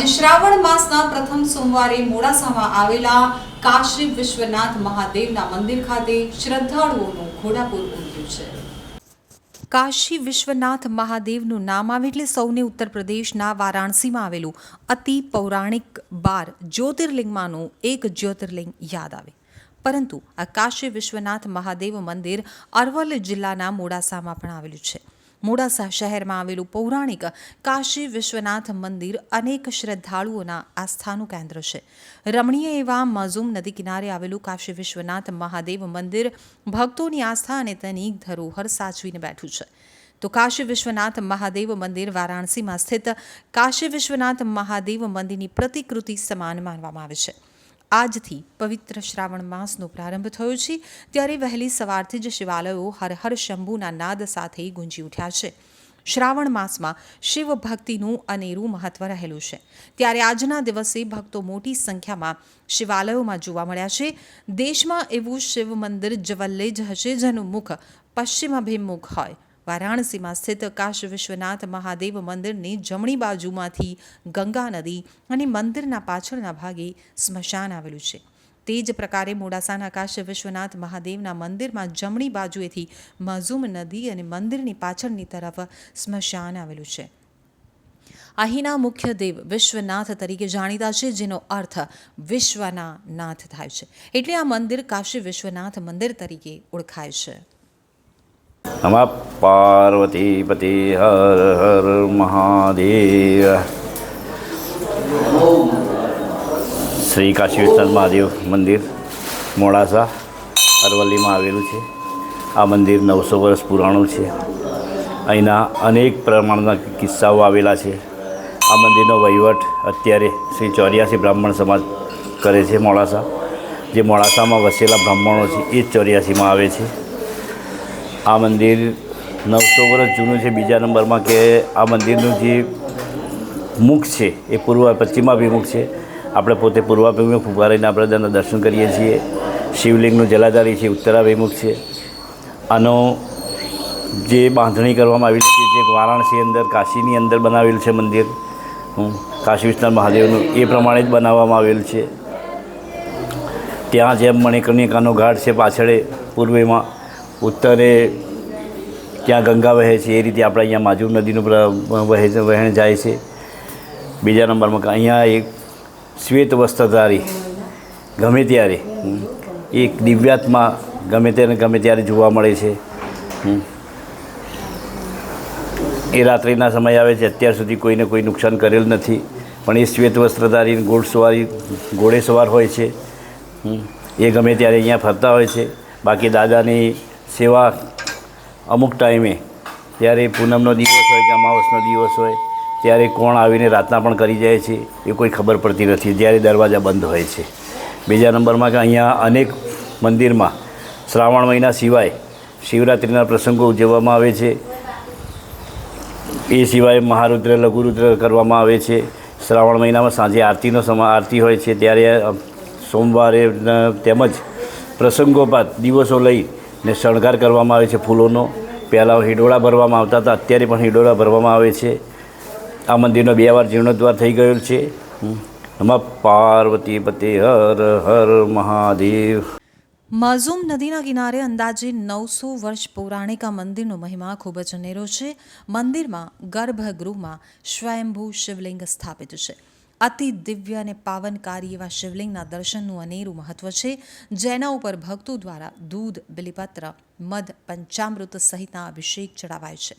આજે શ્રાવણ માસના પ્રથમ સોમવારે મોડાસામાં આવેલા કાશી વિશ્વનાથ મહાદેવના મંદિર ખાતે શ્રદ્ધાળુઓનું ઘોડાપુર ઉમટ્યું છે. કાશી વિશ્વનાથ મહાદેવનું નામ આવે એટલે સૌને ઉત્તર પ્રદેશના વારાણસીમાં આવેલું અતિ પૌરાણિક બાર જ્યોતિર્લિંગમાંનું એક જ્યોતિર્લિંગ યાદ આવે. પરંતુ આ કાશી વિશ્વનાથ મહાદેવ મંદિર અરવલ જિલ્લાના મોડાસામાં પણ આવેલું છે. મોડાસા શહેરમાં આવેલું પૌરાણિક કાશી વિશ્વનાથ મંદિર અનેક શ્રદ્ધાળુઓના આસ્થાનું કેન્દ્ર છે. રમણીય એવા મઝુમ નદી કિનારે આવેલું કાશી વિશ્વનાથ મહાદેવ મંદિર ભક્તોની આસ્થા અને તેની ધરોહર સાચવીને બેઠું છે. તો કાશી વિશ્વનાથ મહાદેવ મંદિર વારાણસીમાં સ્થિત કાશી વિશ્વનાથ મહાદેવ મંદિરની પ્રતિકૃતિ સમાન માનવામાં આવે છે. આજથી પવિત્ર શ્રાવણ માસનો પ્રારંભ થયો છે, ત્યારે વહેલી સવારથી જ શિવાલયો હર હર શંભુના નાદ સાથે ગુંજી ઉઠ્યા છે. શ્રાવણ માસમાં શિવ ભક્તિનું અનેરું મહત્વ રહેલું છે. ત્યારે આજના દિવસે ભક્તો મોટી સંખ્યામાં શિવાલયોમાં જોવા મળ્યા છે. દેશમાં એવું શિવ મંદિર જવલ્લે જ હશે, જેનું મુખ પશ્ચિમ અભિમુખ હોય. વારાણસીમાં સ્થિત કાશ વિશ્વનાથ મહાદેવ મંદિરની જમણી બાજુમાંથી ગંગા નદી અને મંદિરના પાછળના ભાગે સ્મશાન આવેલું છે. તે જ પ્રકારે મોડાસાના કાશ વિશ્વનાથ મહાદેવના મંદિરમાં જમણી બાજુએથી મઝુમ નદી અને મંદિરની પાછળની તરફ સ્મશાન આવેલું છે. અહીંના મુખ્ય દેવ વિશ્વનાથ તરીકે જાણીતા છે, જેનો અર્થ વિશ્વના નાથ થાય છે. એટલે આ મંદિર કાશી વિશ્વનાથ મંદિર તરીકે ઓળખાય છે. નમઃ પાર્વતીપતિ હર હર મહાદેવ શ્રી કાશી મહાદેવ મંદિર મોડાસા અરવલ્લીમાં આવેલું છે આ મંદિર નવસો વર્ષ પુરાણું છે અહીંના અનેક પ્રમાણના કિસ્સાઓ આવેલા છે આ મંદિરનો વહીવટ અત્યારે શ્રી ચોર્યાસી બ્રાહ્મણ સમાજ કરે છે મોડાસા। જે મોડાસામાં વસેલા બ્રાહ્મણો છે, એ જ ચોર્યાસીમાં આવે છે। આ મંદિર નવસો વર્ષ જૂનું છે. બીજા નંબરમાં કે આ મંદિરનું જે મુખ છે એ પૂર્વ પશ્ચિમાભિમુખ છે. આપણે પોતે પૂર્વાભિમુખ ઊભા રહીને આપણે તેના દર્શન કરીએ છીએ. શિવલિંગનું જલાધારી છે, ઉત્તરાભિમુખ છે. આનો જે બાંધણી કરવામાં આવેલી છે, જે વારાણસી અંદર, કાશીની અંદર બનાવેલું છે મંદિર. કાશી વિશ્વનાથ મહાદેવનું એ પ્રમાણે જ બનાવવામાં આવેલું છે. ત્યાં જેમ મણિકર્ણિકાનો ઘાટ છે પાછળે, પૂર્વેમાં. ઉત્તરે ત્યાં ગંગા વહે છે, એ રીતે આપણે અહીંયા માજુર નદીનું વહે વહેણ જાય છે. બીજા નંબરમાં અહીંયા એક શ્વેત વસ્ત્રધારી, ગમે ત્યારે એક દિવ્યાત્મા ગમે તેને ગમે ત્યારે જોવા મળે છે એ રાત્રિના સમય આવે છે, અત્યાર સુધી કોઈને કોઈ નુકસાન કરેલ નથી, પણ એ શ્વેત વસ્ત્રધારી ઘોડસવારી ઘોડે સવાર હોય છે એ ગમે ત્યારે અહીંયા ફરતા હોય છે. બાકી દાદાની સેવા અમુક ટાઈમે ત્યારે પૂનમનો દિવસ હોય કે અમાવસનો દિવસ હોય, ત્યારે કોણ આવીને રાતના પણ કરી જાય છે, એ કોઈ ખબર પડતી નથી, જ્યારે દરવાજા બંધ હોય છે. બીજા નંબરમાં કે અહીંયા અનેક મંદિરમાં શ્રાવણ મહિના સિવાય શિવરાત્રિના પ્રસંગો ઉજવવામાં આવે છે. એ સિવાય મહારુદ્ર, લઘુરુદ્ર કરવામાં આવે છે. શ્રાવણ મહિનામાં સાંજે આરતીનો સમા, આરતી હોય છે, ત્યારે સોમવારે તેમજ પ્રસંગોપાત, દિવસો લઈને શણગાર કરવામાં આવે છે ફૂલોનો. પહેલાં હિડોળા ભરવામાં આવતા હતા, અત્યારે પણ હિડોળા ભરવામાં આવે છે. આ મંદિરનો બે વાર જીર્ણોદ્વાર થઈ ગયેલ છે. હમ. પાર્વતી પતિ, હર હર મહાદેવ. માઝુમ નદીના કિનારે અંદાજે નવસો વર્ષ પૌરાણિક આ મંદિરનો મહિમા ખૂબ જ અનેરો છે. મંદિરમાં ગર્ભગૃહમાં સ્વયંભૂ શિવલિંગ સ્થાપિત છે. અતિ દિવ્ય અને પાવનકારી એવા શિવલિંગના દર્શનનું અનેરું મહત્વ છે, જેના ઉપર ભક્તો દ્વારા દૂધ, બિલીપત્ર, મધ, પંચામૃત સહિતના અભિષેક ચડાવાય છે.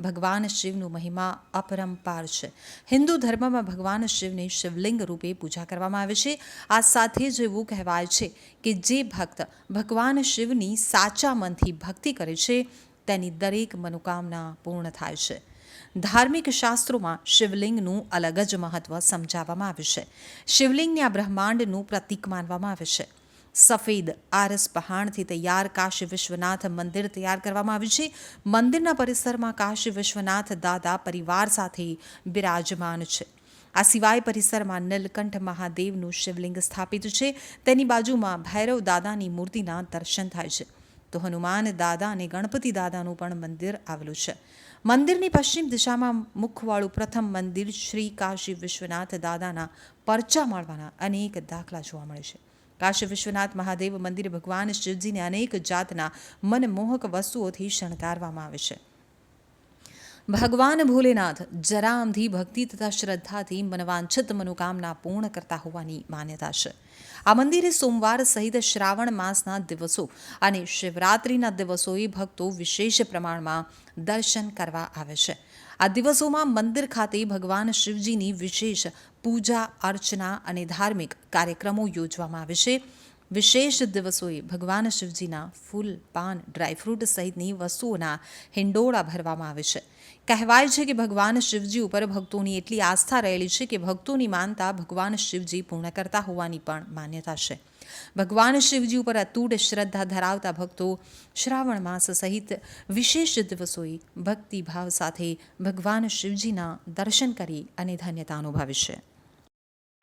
ભગવાન શિવનું મહિમા અપરંપાર છે. હિન્દુ ધર્મમાં ભગવાન શિવની શિવલિંગ રૂપે પૂજા કરવામાં આવે છે. આ સાથે જ એવું કહેવાય છે કે જે ભક્ત ભગવાન શિવની સાચા મનથી ભક્તિ કરે છે, તેની દરેક મનોકામના પૂર્ણ થાય છે. ધાર્મિક શાસ્ત્રોમાં શિવલિંગનું અલગ જ મહત્વ સમજાવવામાં આવ્યું છે. શિવલિંગને આ બ્રહ્માંડનું પ્રતીક માનવામાં આવે છે. સફેદ આરસ પહાણથી તૈયાર કાશી વિશ્વનાથ મંદિર તૈયાર કરવામાં આવ્યું છે. મંદિરના પરિસરમાં કાશી વિશ્વનાથ દાદા પરિવાર સાથે બિરાજમાન છે. આ સિવાય પરિસરમાં નીલકંઠ મહાદેવનું શિવલિંગ સ્થાપિત છે. તેની બાજુમાં ભૈરવ દાદાની મૂર્તિના દર્શન થાય છે. તો હનુમાન દાદા અને ગણપતિ દાદાનું પણ મંદિર આવેલું છે. મંદિરની પશ્ચિમ દિશામાં મુખવાળું પ્રથમ મંદિર શ્રી કાશી વિશ્વનાથ દાદાના પરચા માળવાના અનેક દાખલા જોવા મળે છે. કાશી વિશ્વનાથ મહાદેવ મંદિર ભગવાન શિવજીને અનેક જાતના મનમોહક વસ્તુઓથી શણગારવામાં આવે છે. ભગવાન ભોલેનાથ જરામથી ભક્તિ તથા શ્રદ્ધાથી મનવાંછિત મનોકામના પૂર્ણ કરતા હોવાની માન્યતા છે. આ મંદિરે સોમવાર સહિત શ્રાવણ માસના દિવસો અને શિવરાત્રિના દિવસોએ ભક્તો વિશેષ પ્રમાણમાં દર્શન કરવા આવે છે. આ દિવસોમાં મંદિર ખાતે ભગવાન શિવજીની વિશેષ પૂજા, અર્ચના અને ધાર્મિક કાર્યક્રમો યોજવામાં આવે છે. વિશેષ દિવસોએ ભગવાન શિવજીના ફૂલ પાન ડ્રાયફ્રૂટ સહિતની વસ્તુઓના હિંડોળા ભરવામાં આવે છે કહેવાય છે કે ભગવાન શિવજી ઉપર ભક્તોની એટલી આસ્થા રહેલી છે કે ભક્તોની માનતા ભગવાન શિવજી પૂર્ણ કરતા હોવાની પણ માન્યતા છે ભગવાન શિવજી ઉપર અતૂટ શ્રદ્ધા ધરાવતા ભક્તો શ્રાવણ માસ સહિત વિશેષ દિવસોએ ભક્તિભાવ સાથે ભગવાન શિવજીના દર્શન કરી અને ધન્યતા અનુભવે છે